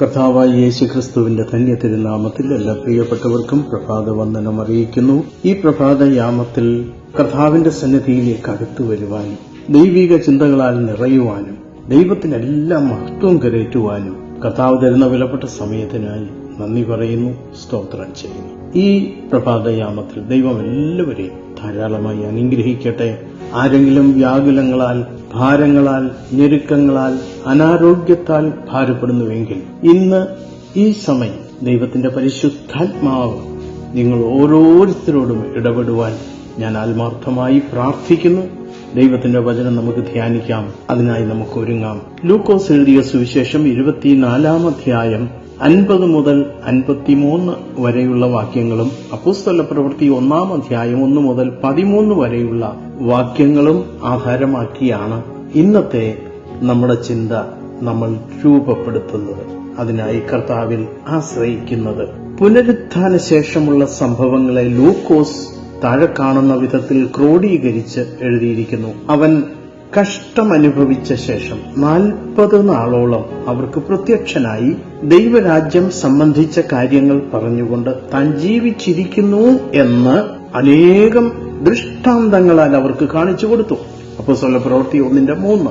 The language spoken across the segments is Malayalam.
കർത്താവായ യേശു ക്രിസ്തുവിന്റെ ധന്യ തിരുനാമത്തിൽ എല്ലാ പ്രിയപ്പെട്ടവർക്കും പ്രഭാത വന്ദനം അറിയിക്കുന്നു. ഈ പ്രഭാത യാമത്തിൽ കർത്താവിന്റെ സന്നിധിയിലേക്ക് അടുത്തു വരുവാനും ദൈവിക ചിന്തകളാൽ നിറയുവാനും ദൈവത്തിനെല്ലാം മഹത്വം കരയറ്റുവാനും കർത്താവ് തരുന്ന വിലപ്പെട്ട സമയത്തിനായി നന്ദി പറയുന്നു സ്തോത്രം ചെയ്യുന്നു. ഈ പ്രഭാതയാമത്തിൽ ദൈവം എല്ലാവരെയും ധാരാളമായി അനുഗ്രഹിക്കട്ടെ. ആരെങ്കിലും വ്യാകുലങ്ങളാൽ ഭാരങ്ങളാൽ ഞെരുക്കങ്ങളാൽ അനാരോഗ്യത്താൽ ഭാരപ്പെടുന്നുവെങ്കിൽ ഇന്ന് ഈ സമയം ദൈവത്തിന്റെ പരിശുദ്ധാത്മാവ് നിങ്ങൾ ഓരോരുത്തരോടും ഇടപെടുവാൻ ഞാൻ ആത്മാർത്ഥമായി പ്രാർത്ഥിക്കുന്നു. ദൈവത്തിന്റെ വചനം നമുക്ക് ധ്യാനിക്കാം. അതിനായി നമുക്ക് ഒരുങ്ങാം. ലൂക്കോസ് എഴുതിയ സുവിശേഷം ഇരുപത്തിനാലാം അധ്യായം അൻപത് മുതൽ അൻപത്തിമൂന്ന് വരെയുള്ള വാക്യങ്ങളും അപ്പുസ്തല പ്രവൃത്തി ഒന്നാം അധ്യായം ഒന്ന് മുതൽ പതിമൂന്ന് വരെയുള്ള വാക്യങ്ങളും ആധാരമാക്കിയാണ് ഇന്നത്തെ നമ്മുടെ ചിന്ത നമ്മൾ രൂപപ്പെടുത്തുന്നത്. അതിനായി കർത്താവിൽ ആശ്രയിക്കുന്നത്. പുനരുത്ഥാന ശേഷമുള്ള സംഭവങ്ങളെ ലൂക്കോസ് താഴെ കാണുന്ന വിധത്തിൽ ക്രോഡീകരിച്ച് എഴുതിയിരിക്കുന്നു. അവൻ കഷ്ടമനുഭവിച്ച ശേഷം നാൽപ്പത് നാളോളം അവർക്ക് പ്രത്യക്ഷനായി ദൈവരാജ്യം സംബന്ധിച്ച കാര്യങ്ങൾ പറഞ്ഞുകൊണ്ട് താൻ ജീവിച്ചിരിക്കുന്നു എന്ന് അനേകം ദൃഷ്ടാന്തങ്ങളാൽ അവർക്ക് കാണിച്ചു കൊടുത്തു. അപ്പൊ സ്വല പ്രവൃത്തി ഒന്നിന്റെ മൂന്ന്.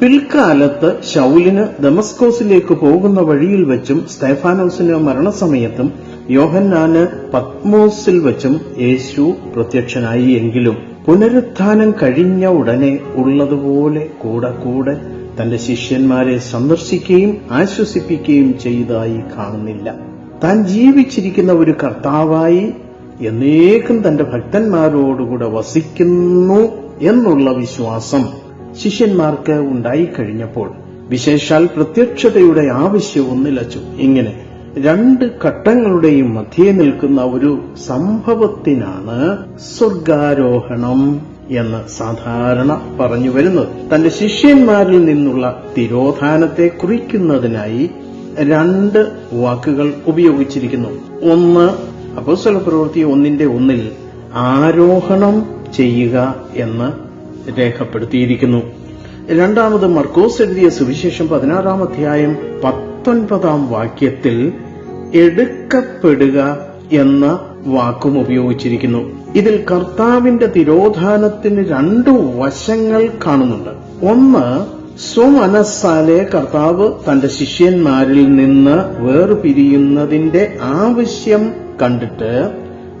പിൽക്കാലത്ത് ശൗലിന് ദമസ്കോസിലേക്ക് പോകുന്ന വഴിയിൽ വെച്ചും സ്തേഫാനോസിന് മരണസമയത്തും യോഹന്നാന് പത്മോസിൽ വെച്ചും യേശു പ്രത്യക്ഷനായി എങ്കിലും പുനരുത്ഥാനം കഴിഞ്ഞ ഉടനെ ഉള്ളതുപോലെ കൂടെ കൂടെ തന്റെ ശിഷ്യന്മാരെ സന്ദർശിക്കുകയും ആശ്വസിപ്പിക്കുകയും ചെയ്തതായി കാണുന്നില്ല. താൻ ജീവിച്ചിരിക്കുന്ന ഒരു കർത്താവായി എന്നേക്കും തന്റെ ഭക്തന്മാരോടുകൂടെ വസിക്കുന്നു എന്നുള്ള വിശ്വാസം ശിഷ്യന്മാർക്ക് ഉണ്ടായിക്കഴിഞ്ഞപ്പോൾ വിശേഷാൽ പ്രത്യക്ഷതയുടെ ആവശ്യവും നിലച്ചു ഇങ്ങനെ രണ്ട് ഘട്ടങ്ങളുടെയും മധ്യേ നിൽക്കുന്ന ഒരു സംഭവത്തിനാണ് സ്വർഗാരോഹണം എന്ന് സാധാരണ പറഞ്ഞു വരുന്നത്. തന്റെ ശിഷ്യന്മാരിൽ നിന്നുള്ള തിരോധാനത്തെ കുറിക്കുന്നതിനായി രണ്ട് വാക്കുകൾ ഉപയോഗിച്ചിരിക്കുന്നു. ഒന്ന് അപ്പോസ്തല പ്രവൃത്തി ഒന്നിന്റെ ഒന്നിൽ ആരോഹണം ചെയ്യുക എന്ന് രേഖപ്പെടുത്തിയിരിക്കുന്നു. രണ്ടാമത് മർക്കോസ് എഴുതിയ സുവിശേഷം പതിനാറാം അധ്യായം പത്തൊൻപതാം വാക്യത്തിൽ എടുക്കപ്പെടുക എന്ന വാക്കും ഉപയോഗിച്ചിരിക്കുന്നു. ഇതിൽ കർത്താവിന്റെ തിരോധാനത്തിന് രണ്ടു വശങ്ങൾ കാണുന്നുണ്ട്. ഒന്ന് സ്വമനസ്സാലെ കർത്താവ് തന്റെ ശിഷ്യന്മാരിൽ നിന്ന് വേർപിരിയുന്നതിന്റെ ആവശ്യം കണ്ടിട്ട്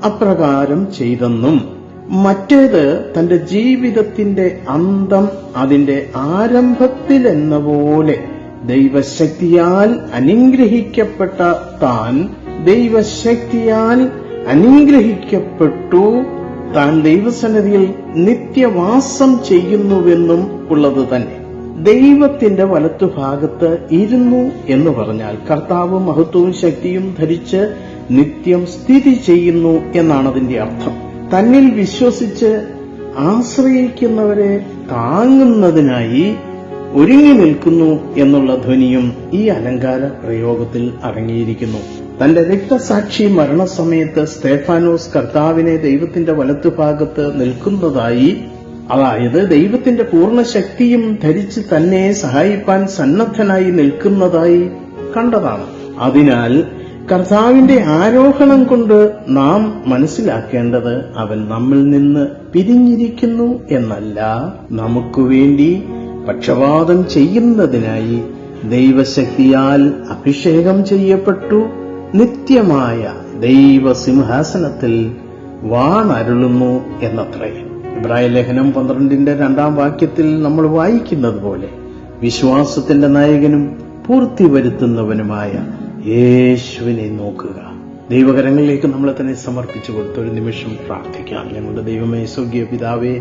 അപ്രകാരം ചെയ്തെന്നും മറ്റേത് തന്റെ ജീവിതത്തിന്റെ അന്തം അതിന്റെ ആരംഭത്തിലെന്ന പോലെ ദൈവശക്തിയാൽ അനുഗ്രഹിക്കപ്പെട്ട താൻ ദൈവശക്തിയാൽ അനുഗ്രഹിക്കപ്പെട്ടു. താൻ ദൈവസന്നിധിയിൽ നിത്യവാസം ചെയ്യുന്നുവെന്നും ഉള്ളത് തന്നെ. ദൈവത്തിന്റെ വലത്തുഭാഗത്ത് ഇരുന്നു എന്ന് പറഞ്ഞാൽ കർത്താവ് മഹത്വവും ശക്തിയും ധരിച്ച് നിത്യം സ്ഥിതി ചെയ്യുന്നു എന്നാണ് അതിന്റെ അർത്ഥം. തന്നിൽ വിശ്വസിച്ച് ആശ്രയിക്കുന്നവരെ താങ്ങുന്നതിനായി ഒരുങ്ങി നിൽക്കുന്നു എന്നുള്ള ധ്വനിയും ഈ അലങ്കാര പ്രയോഗത്തിൽ അടങ്ങിയിരിക്കുന്നു. തന്റെ രക്തസാക്ഷി മരണസമയത്ത് സ്തേഫാനോസ് കർത്താവിനെ ദൈവത്തിന്റെ വലത്തുഭാഗത്ത് നിൽക്കുന്നതായി അതായത് ദൈവത്തിന്റെ പൂർണ ശക്തിയും ധരിച്ച് തന്നെ സഹായിപ്പാൻ സന്നദ്ധനായി നിൽക്കുന്നതായി കണ്ടതാണ്. അതിനാൽ കർത്താവിന്റെ ആരോഹണം കൊണ്ട് നാം മനസ്സിലാക്കേണ്ടത് അവൻ നമ്മിൽ നിന്ന് പിരിഞ്ഞിരിക്കുന്നു എന്നല്ല. നമുക്ക് വേണ്ടി പക്ഷപാതം ചെയ്യുന്നതിനായി ദൈവശക്തിയാൽ അഭിഷേകം ചെയ്യപ്പെട്ടു. നിത്യമായ ദൈവസിംഹാസനത്തിൽ വാണരുളുന്നു എന്നത്രേ. ഇബ്രായ ലേഖനം പന്ത്രണ്ടിന്റെ രണ്ടാം വാക്യത്തിൽ നമ്മൾ വായിക്കുന്നത് പോലെ വിശ്വാസത്തിന്റെ നായകനും പൂർത്തി വരുത്തുന്നവനുമായ യേശുവിനെ നോക്കുക. ദൈവകരങ്ങളിലേക്ക് നമ്മളെ തന്നെ സമർപ്പിച്ചു കൊടുത്ത ഒരു നിമിഷം പ്രാർത്ഥിക്കാം. ഞങ്ങളുടെ ദൈവമേ സ്വർഗീയ പിതാവേ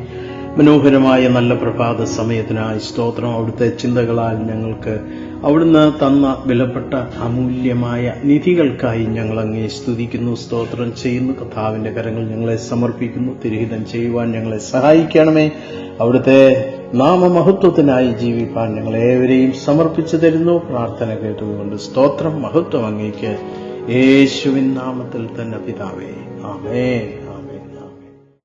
മനോഹരമായ നല്ല പ്രഭാത സമയത്തിനായി സ്തോത്രം. അവിടുത്തെ ചിന്തകളാൽ ഞങ്ങൾക്ക് അവിടുന്ന് തന്ന വിലപ്പെട്ട അമൂല്യമായ നിധികൾക്കായി ഞങ്ങൾ അങ്ങേ സ്തുതിക്കുന്നു സ്തോത്രം ചെയ്യുന്നു. കഥാവിന്റെ കരങ്ങൾ ഞങ്ങളെ സമർപ്പിക്കുന്നു. തിരഹിതം ചെയ്യുവാൻ ഞങ്ങളെ സഹായിക്കണമേ. അവിടുത്തെ നാമമഹത്വത്തിനായി ജീവിപ്പാൻ ഞങ്ങളേവരെയും സമർപ്പിച്ചു തരുന്നു. പ്രാർത്ഥന കേട്ടതുകൊണ്ട് സ്തോത്രം മഹത്വം അങ്ങേക്ക്. യേശുവിൻ നാമത്തിൽ തന്നെ പിതാവേ. ആമേൻ.